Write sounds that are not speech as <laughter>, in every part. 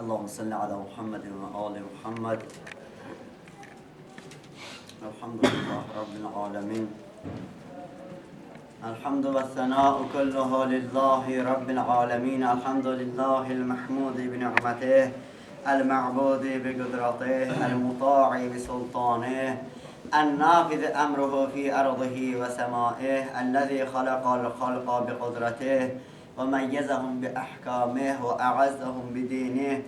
اللهم صل على محمد وآل محمد. الحمد لله رب العالمين. الحمد والثناء كله لله رب العالمين. الحمد لله المحمود بنعمته المعبود بقدرته المطاع بسلطانه النافذ أمره في أرضه وسمائه الذي خلق الخلق بقدرته وميزهم بأحكامه وأعزهم بدينه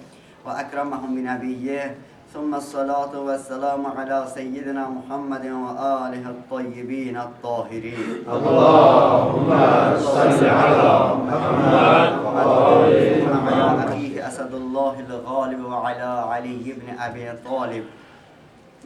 وأكرمهم بنبيه. ثم الصلاة والسلام على سيدنا محمد وآله الطيبين الطاهرين. اللهم صل على محمد وآل وعلى أخيه أسد الله الغالب وعلى علي بن أبي طالب.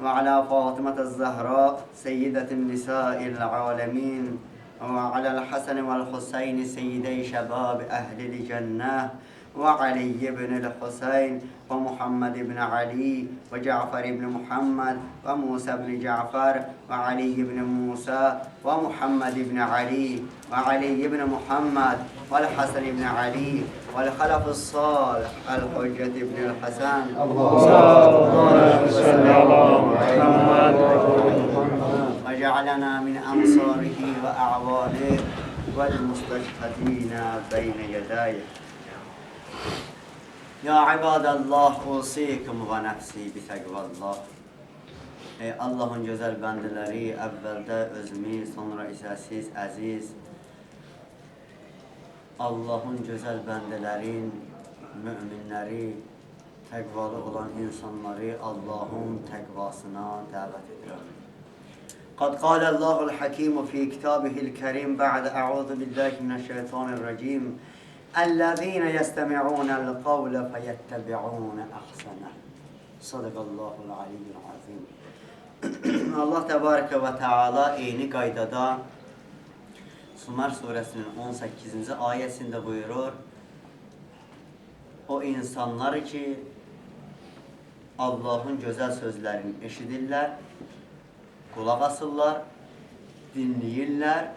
وعلى فاطمة الزهراء سيدة النساء العالمين. وعلى الحسن والحسين سيدي شباب أهل الجنة وعلي بن الحسين ومحمد بن علي وجعفر بن محمد وموسى بن جعفر وعلي بن موسى ومحمد بن علي وعلي بن محمد والحسن بن علي والخلف الصالح الحجة بن الحسن. اللهم صل على محمد. وجعلنا من أنصاره وأعوانه والمستشهدين بين يديه Ya ibadallah usikum ve nefsi bi tekvallah. Ey Allah'ın güzel bendeleri, evvelde özümüz, sonra ise siz aziz. Allah'ın güzel bendelerin, müminleri, tekvalı olan insanları Allah'ın tekvasına davet ediyor. قد قال الله الحكيم في كتابه الكريم بعد أعوذ بالله من الشيطان الرجيم الذين يستمعون القول فيتبعون أحسنه صدق الله العلي العظيم Allah Tebareke ve Teala eyni qaydada Sumar suresinin 18. ayesinde buyurur O insanlar ki Allah'ın güzel sözlerini eşidirler kulaq asırlar, dinləyirlər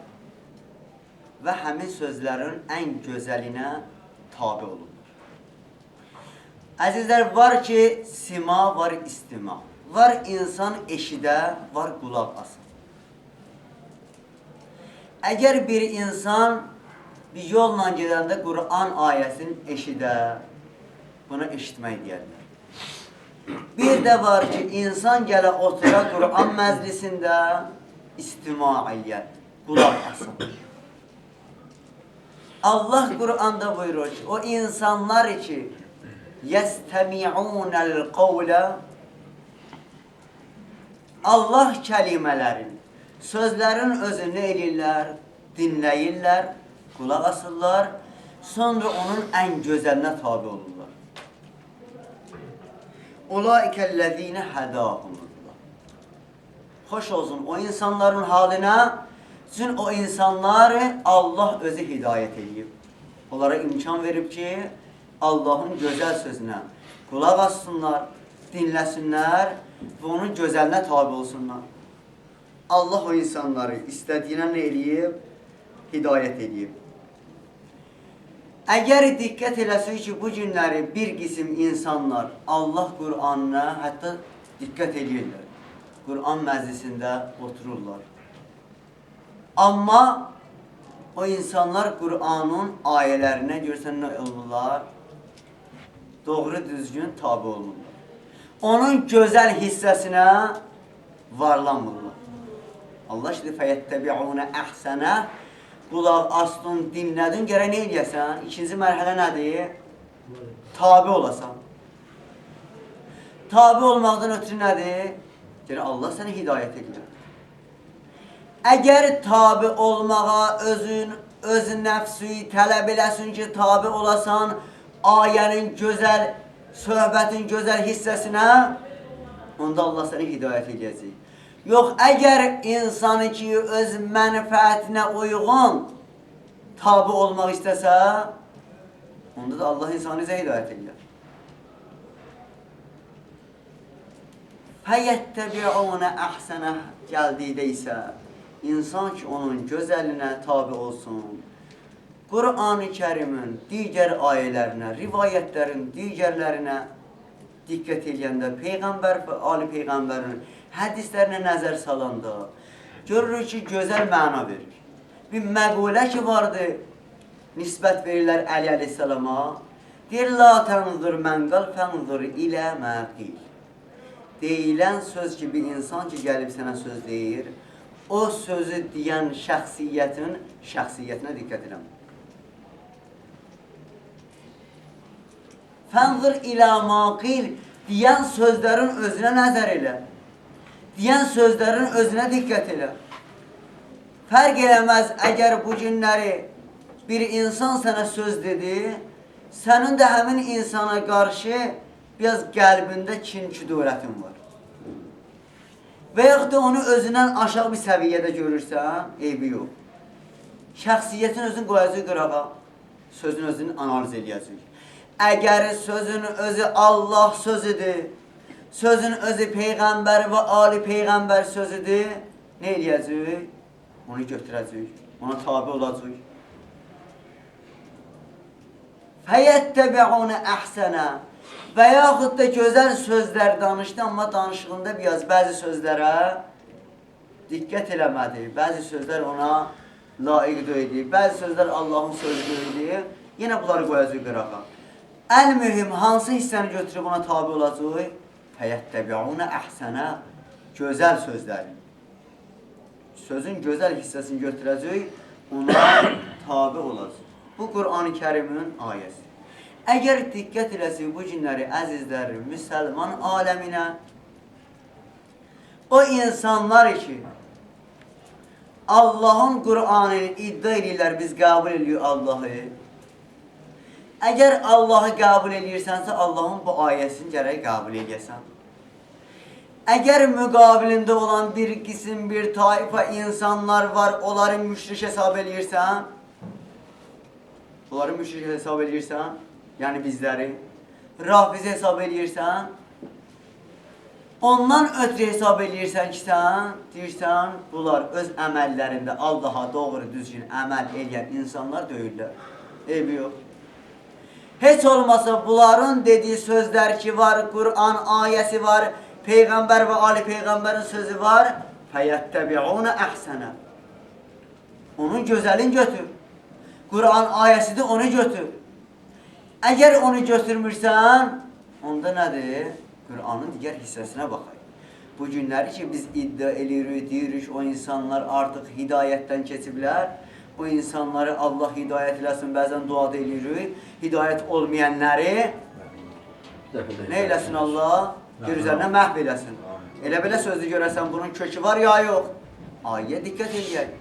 və həmin sözlərin ən gözəlinə tabi olurlar. Əzizlər, var ki, sima, var istima. Var insan eşidə, var qulaq asır. Əgər bir insan bir yolla gedəndə Qur'an ayəsini eşidə, buna eşitmək deyərlər. Bir də var ki, insan gələ otura Qur'an məclisində istima eləyər, qulaq asın. Allah Qur'anda buyurur ki, o insanlar ki, yəstəmi'unəl qavlə Allah kəlimələrin, sözlərin özünü eləyirlər, dinləyirlər, qulaq asırlar, sonra onun ən gözəlinə tabi olurlar. Ulaikellezine hedahumullah. Hoş olsun o insanların haline. Çünkü o insanları Allah özü hidayet edip. Onlara imkan verip ki Allah'ın güzel sözüne kulak assınlar, dinlesinler ve onun güzeline tabi olsunlar. Allah o insanları istediğine ne eləyib? Hidayet edib. Əgər diqqət eləsək ki, bu günləri bir qisim insanlar Allah Qur'anına hətta diqqət edirlər. Qur'an məclisində otururlar. Amma o insanlar Qur'anın ayələrinə görsən nə olurlar? Doğru düzgün tabi olurlar. Onun gözəl hissəsinə varlanmırlar. Allah şimdi fəyəttəbi'unə əhsənə qulaq astın, dinlədin, gərək nə edəsən? İkinci mərhələ nədir? Tabi olasan. Tabi olmaqdan ötürü nədir? Gərək Allah səni hidayət edir. Əgər tabi olmağa özün, öz nəfsi tələb eləsin ki, tabi olasan ayənin gözəl, söhbətin gözəl hissəsinə, onda Allah səni hidayət edəcək. Yox, əgər insanı ki, öz mənfəətinə uyğun tabi olmaq istəsə, onda da Allah insanı izə hidayət edir. Fəyyəttəbi'unə əhsənə gəldikdə isə, insan ki, onun gözəlinə tabi olsun, Kur'an-ı Kərimin digər ayələrinə, rivayətlərin digərlərinə diqqət edəndə, Peyğəmbər Ali Peyğəmbərin hədislərinə nəzər salanda görürük ki, gözəl məna verir. Bir məqulə ki vardı, nisbət verirlər Əli əleyhissalama. Deyir, la tənzur mənqal fənzur ilə məqil. Deyilən söz ki, bir insan ki, gəlib sənə söz deyir, o sözü deyən şəxsiyyətin şəxsiyyətinə diqqət edəm. Fənzur ilə maqil deyən sözlərin özünə nəzər elə. Deyən sözlərin özünə diqqət elə. Fərq eləməz əgər bu günləri bir insan sənə söz dedi, sənin də həmin insana qarşı biraz qəlbində kin-küdurətin var. Və yaxud da onu özündən aşağı bir səviyyədə görürsən, eybi yox. Şəxsiyyətin özünü qoyacaq qırağa, sözün özünü analiz edəcək. Əgər sözün özü Allah sözüdür, sözün özü Peyğəmbər və Ali Peyğəmbər sözüdür, nə eləyəcək? Onu götürəcək, ona tabi olacaq. Fəyəttəbi'un əhsənə və yaxud da gözəl sözlər danışdı, amma danışığında biraz bəzi sözlərə diqqət eləmədi. Bəzi sözlər ona layiq deyildi. Bəzi sözlər Allahın sözü deyildi. Yenə bunları qoyacaq qırağa. Ən mühüm hansı hissəni götürüb ona tabi olacaq? Fəyəttəbi'un əhsənə gözəl sözləri. Sözün gözəl hissəsini götürəcək, ona <coughs> tabi olacaq. Bu Qur'an-ı Kərimin ayəsi. Əgər diqqət eləsək bu günləri əzizlər, müsəlman aləminə, o insanlar ki, Allahın Qur'anını iddia edirlər, biz qəbul edirik Allahı. Əgər Allahı qəbul edirsənsə, Allahın bu ayəsini gərək qəbul edəsən. Əgər müqabilində olan bir qisim, bir tayfa insanlar var, onları müşrik hesab edirsən, onları müşrik hesab edirsən, yəni bizləri, rafiz hesab edirsən, ondan ötürü hesab edirsən ki, sən deyirsən, bunlar öz əməllərində Allaha doğru düzgün əməl edən insanlar deyirlər. Eybi yox. Heç olmasa bunların dediyi sözlər ki var, Kur'an ayəsi var, Peyğəmbər və Ali Peyğəmbərin sözü var. Fəyəttəbi'una əhsənə. Onun gözəlini götür. Kur'an ayəsidir, onu götür. Əgər onu götürmürsən, onda nədir? Kur'anın digər hissəsinə baxaq. Bu günləri ki biz iddia eləyirik, deyirik, o insanlar artıq hidayətdən keçiblər. Bu insanları Allah hidayət eləsin, bəzən duada eləyirik. Hidayət olmayanları nə eləsin Allah? Yer üzərinə məhv eləsin. Elə belə sözü görəsən bunun kökü var ya yox? Ayə diqqət edək.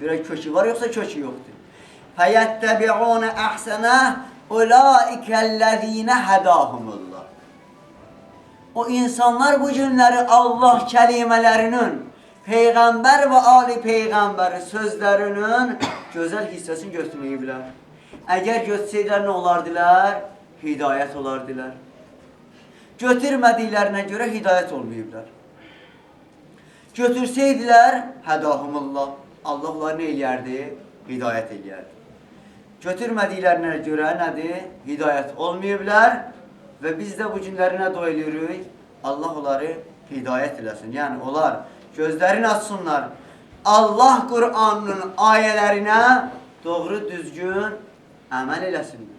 Görək kökü var yoxsa kökü yoxdur. Fəyəttəbi'un əhsənə ulaikəllezine hadahumullah. O insanlar bu günləri Allah kəlimələrinin, Peyğəmbər və Ali Peyğəmbər sözlərinin gözəl hissəsini götürməyiblər. Əgər götürsəydilər nə olardılar? Hidayət olardılar. Götürmədiklərinə görə hidayət olmayıblar. Götürsəydilər, hədahumullah. Allah onları nə eləyərdi? Hidayət eləyərdi. Götürmədiklərinə görə nədir? Hidayət olmayıblar və biz də bu günləri nə dua edirik? Allah onları hidayət eləsin. Yəni onlar gözlərini açsınlar. Allah Qur'anının ayələrinə doğru düzgün əməl eləsinlər.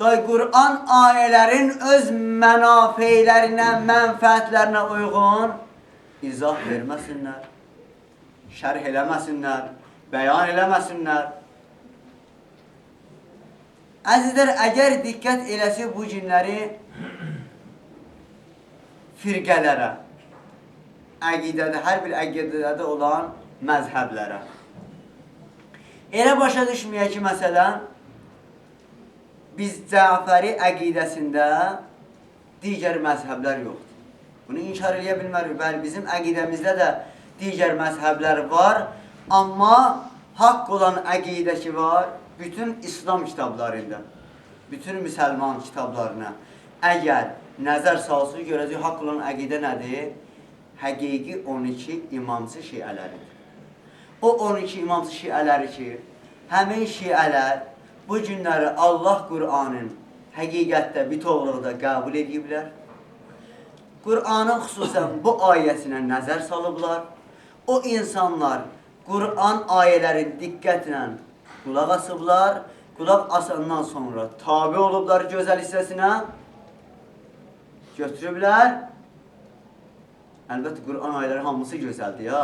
Day Qur'an ayələrin öz mənafeylərinə, mənfəətlərinə uyğun izah verməsinlər, şərh eləməsinlər, bəyan eləməsinlər. Əzizlər, əgər diqqət eləsi bu günləri firqələrə, əqidədə, hər bir əqidədə olan məzhəblərə. Elə başa düşməyək ki, məsələn, biz Cəfəri əqidəsində digər məzhəblər yoxdur. Bunu inkar eləyə bilmərik. Bəli, bizim əqidəmizdə də digər məzhəblər var, amma haqq olan əqidə ki var, bütün İslam kitablarında, bütün müsəlman kitablarına əgər nəzər salsın, görəcək haqq olan əqidə nədir? Həqiqi 12 imamçı şiələridir. O 12 imamsı şiələri ki, həmin şiələr bu günləri Allah Qur'anın həqiqətdə bitovluqda qəbul ediblər. Qur'anın xüsusən bu ayəsinə nəzər salıblar. O insanlar Qur'an ayələrin diqqətlə qulaq asıblar. Qulaq asandan sonra tabi olublar gözəl hissəsinə. Götürüblər. Əlbəttə Qur'an ayələri hamısı gözəldir ya.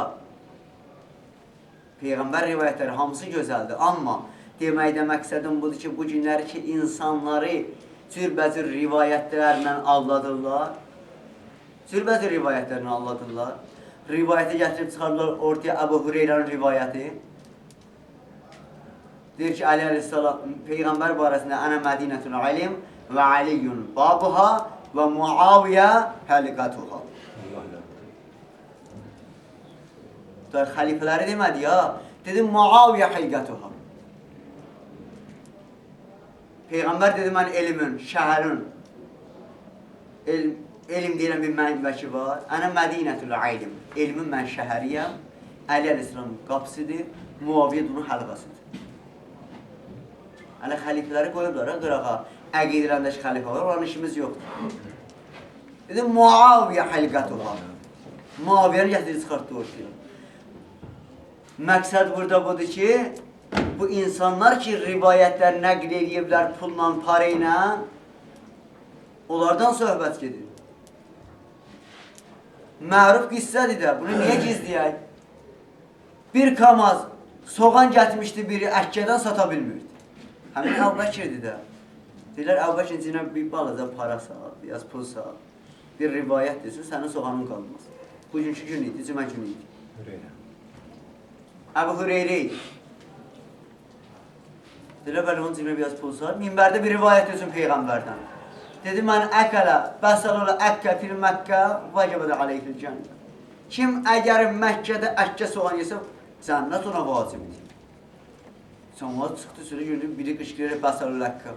Peyğəmbər rivayətləri hamısı gözəldir. Amma deməkdə məqsədim budur ki, bu günləri ki, insanları cürbəcür rivayətlərlə aldadırlar. Cürbəcür rivayətlərlə aldadırlar. Rivayəti gətirib çıxarırlar ortaya Əbu Hüreyrənin rivayəti. Deyir ki, Ali Aleyhisselam Peyğəmbər barəsində Ənə Mədinətül ilim və Aliyyun babuha və Muaviyə həliqatuha. Da xəlifələri demədi ya. Dedi Muaviyə həliqatuha. Peyğəmbər dedi mən elmin, şəhərin elm, elm deyilən bir mənbəki var. Ənə Mədinətül ilim. Elmin mən şəhəriyəm. Əli Aleyhisselam qapısıdır. Muaviyə bunun həlqasıdır. Hələ xəlifələri qoyublar ha qırağa. Əqidələndəki xəlifə var, onun işimiz yoxdur. Dedi Muaviyə həliqatuha. Muaviyəni gətirib çıxartdı ortaya. Məqsəd burada budur ki, bu insanlar ki, rivayətlər nəql ediblər pulla, para ilə, onlardan söhbət gedir. Məruf qissədir də, bunu niyə gizləyək? Bir kamaz soğan gətirmişdi biri, əkkədən sata bilmirdi. Həmin Əbubəkirdir də. Deyirlər, Əbubəkirin cinə bir balaca para sal, biraz pul sal. Bir rivayət desin, sənin soğanın qalmaz. Bugünkü gün idi, cümə günü idi. Əbu Hüreyri idi. Deyirlər, bəli, onun cibinə biraz pul sal. Minbərdə bir rivayət desin Peyğəmbərdən. Dedi, mən əkələ, bəsəl ola əkkə fil Məkkə, vəcəbədə aleyhül cənnə. Kim əgər Məkkədə əkkə soğan yesə, cənnət ona vacibdir. Sonra çıxdı sürü gördüm, biri qışqırır, bəsəl ola əkkə.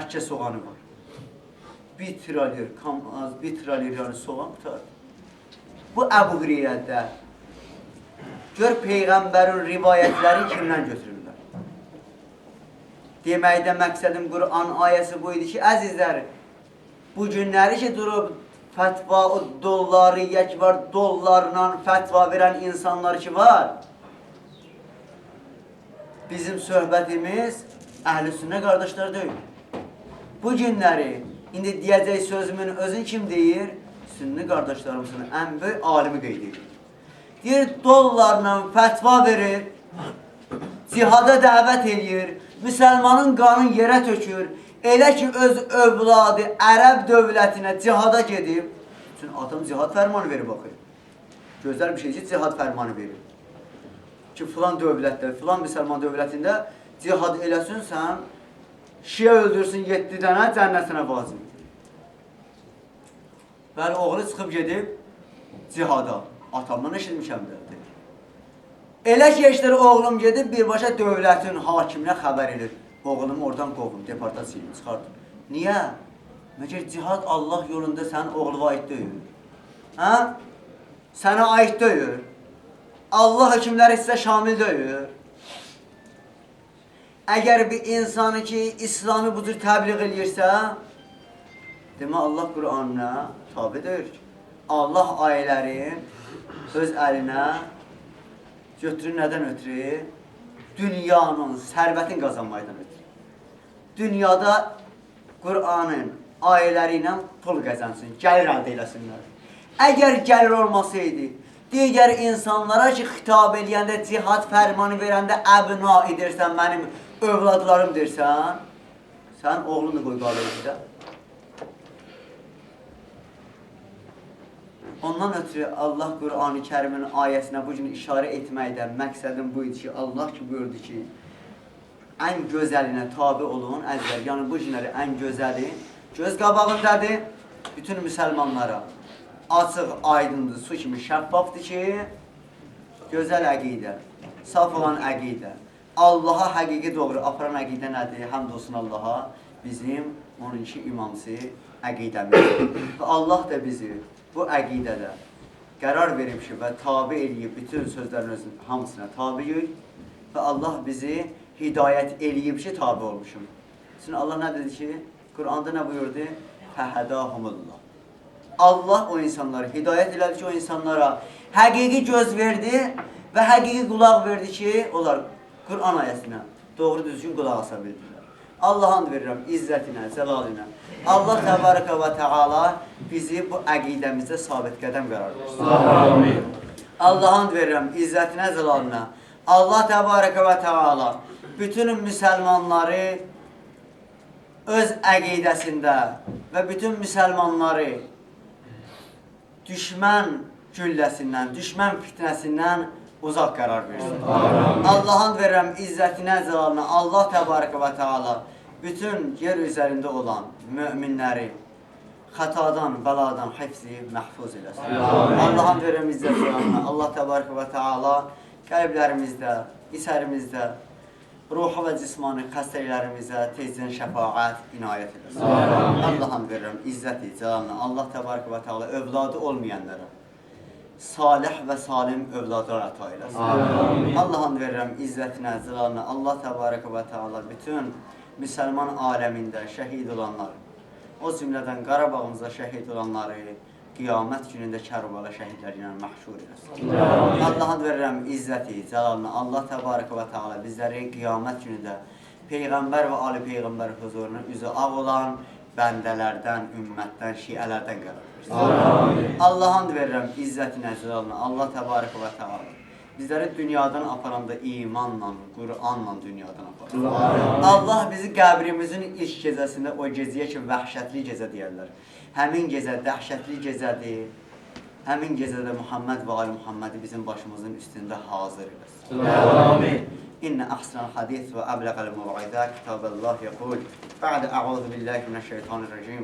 Əkkə soğanı var. Bir tiralyer, kamaz, bir tiralyer yəni soğan tutar. Bu Əbu Hüreyrədə. Gör Peyğəmbərin rivayətləri kimdən götürürlər? Deməkdə məqsədim Qur'an ayəsi bu idi ki, əzizlər, bu günləri ki, durub fətva, o dollariyyək var, dollarla fətva verən insanlar ki var, bizim söhbətimiz əhl-i sünnə qardaşlar deyil. Bu günləri, indi deyəcək sözümün özün kim deyir? Sünni qardaşlarımızın ən böyük alimi qeyd. Deyir, dollarla fətva verir, cihada dəvət eləyir, müsəlmanın qanın yerə tökür, elə ki öz övladı ərəb dövlətinə cihada gedib, üçün adam cihad fərmanı verib baxır. Gözəl bir şey ki, cihad fərmanı verir. Ki, filan dövlətdə, filan müsəlman dövlətində cihad eləsin, sən şiə öldürsün 7 dənə cənnətinə vacib. Bəli, oğlu çıxıb gedib cihada. Də. dedi. Elə ki, işlər oğlum gedib birbaşa dövlətin hakiminə xəbər edir. Oğlumu oradan qovun, deportasiyonu çıxartın. Niyə? Məgər cihad Allah yolunda sənin oğluna aid deyil. Hə? Sənə aid deyil. Allah hökmləri sizə şamil deyil. Əgər bir insanı ki, İslamı bu cür təbliğ eləyirsə, demə Allah Qur'anına tabidir. Allah ayələri öz əlinə götürür nədən ötürü? Dünyanın, sərvətin qazanmaydan ötürü. Dünyada Qur'anın ayələri ilə pul qazansın, gəlir əldə eləsinlər. Əgər gəlir olmasaydı, digər insanlara ki, xitab eləyəndə, cihad fərmanı verəndə əbna edirsən, mənim övladlarım dersən, sən oğlunu qoy qalır da. Ondan ötürü Allah Qur'an-ı Kərimin ayəsinə bu gün işarə etməkdən məqsədim bu idi ki, Allah ki buyurdu ki, ən gözəlinə tabi olun, əzizlər. Yəni bu günləri ən gözəli göz qabağındadır bütün müsəlmanlara. Açıq, aydındır, su kimi şəffafdır ki, gözəl əqidə, saf olan əqidə, Allaha həqiqi doğru aparan əqidə nədir? Həmd olsun Allaha, bizim 12 imamsı əqidəmiz. Və Allah da bizi bu əqidədə qərar verib ki, və tabe eləyib bütün sözlərin özün hamısına tabeyik və Allah bizi hidayət eləyib ki, tabe olmuşum. Şimdi Allah nə dedi ki, Quranda nə buyurdu? Fəhədahumullah. Allah o insanları hidayət elədi ki, o insanlara həqiqi göz verdi və həqiqi qulaq verdi ki, onlar Qur'an ayəsinə doğru düzgün qulaq asa bildilər. Allah and verirəm izzətinə, cəlalinə. Allah təbarəkə və təala bizi bu əqidəmizdə sabit qədəm qərar versin. Amin. Allah and verirəm izzətinə, cəlalinə. Allah təbarəkə və təala bütün müsəlmanları öz əqidəsində və bütün müsəlmanları düşmən gülləsindən, düşmən fitnəsindən uzaq qərar versin. Allah'ın verirəm izzətinə, cəlalına, Allah təbarəkə və teala bütün yer üzərində olan möminləri xətadan, bəladan, hifzi, məhfuz eləsin. Allah'ın verirəm izzət cəlalına, Allah təbarəkə və teala qəlblərimizdə, içərimizdə, ruhu və cismani xəstələrimizə tezdən şəfaət inayət eləsin. Allah'ın verirəm izzəti, cəlalına, Allah təbarəkə və teala övladı olmayanlara salih və salim övladlar əta eləsin. Allah'ın verirəm izzətinə, zılalına, Allah təbarəkə və teala bütün müsəlman aləmində şəhid olanlar, o cümlədən Qarabağımızda şəhid olanları qiyamət günündə Kərbala şəhidləri ilə məhşur eləsin. Allah'ın verirəm izzəti, cəlalına, Allah təbarəkə və teala bizləri qiyamət günündə Peyğəmbər və Ali Peyğəmbər huzuruna üzü ağ olan bəndələrdən, ümmətdən, şiələrdən qərar versin. Allah'ın verirəm izzətinə, cəlalına, Allah təbarək və təala. Bizləri dünyadan aparanda imanla, Qur'anla dünyadan aparır. Allah bizi qəbrimizin ilk gecəsində o gecəyə ki, vəhşətli gecə deyərlər. Həmin gecə dəhşətli gecədir. Həmin gecədə Muhammed və Ali Muhammed bizim başımızın üstündə hazır eləsin. Amin. إن أحسن الحديث وأبلغ الموعظة كتاب الله يقول بعد أعوذ بالله من الشيطان الرجيم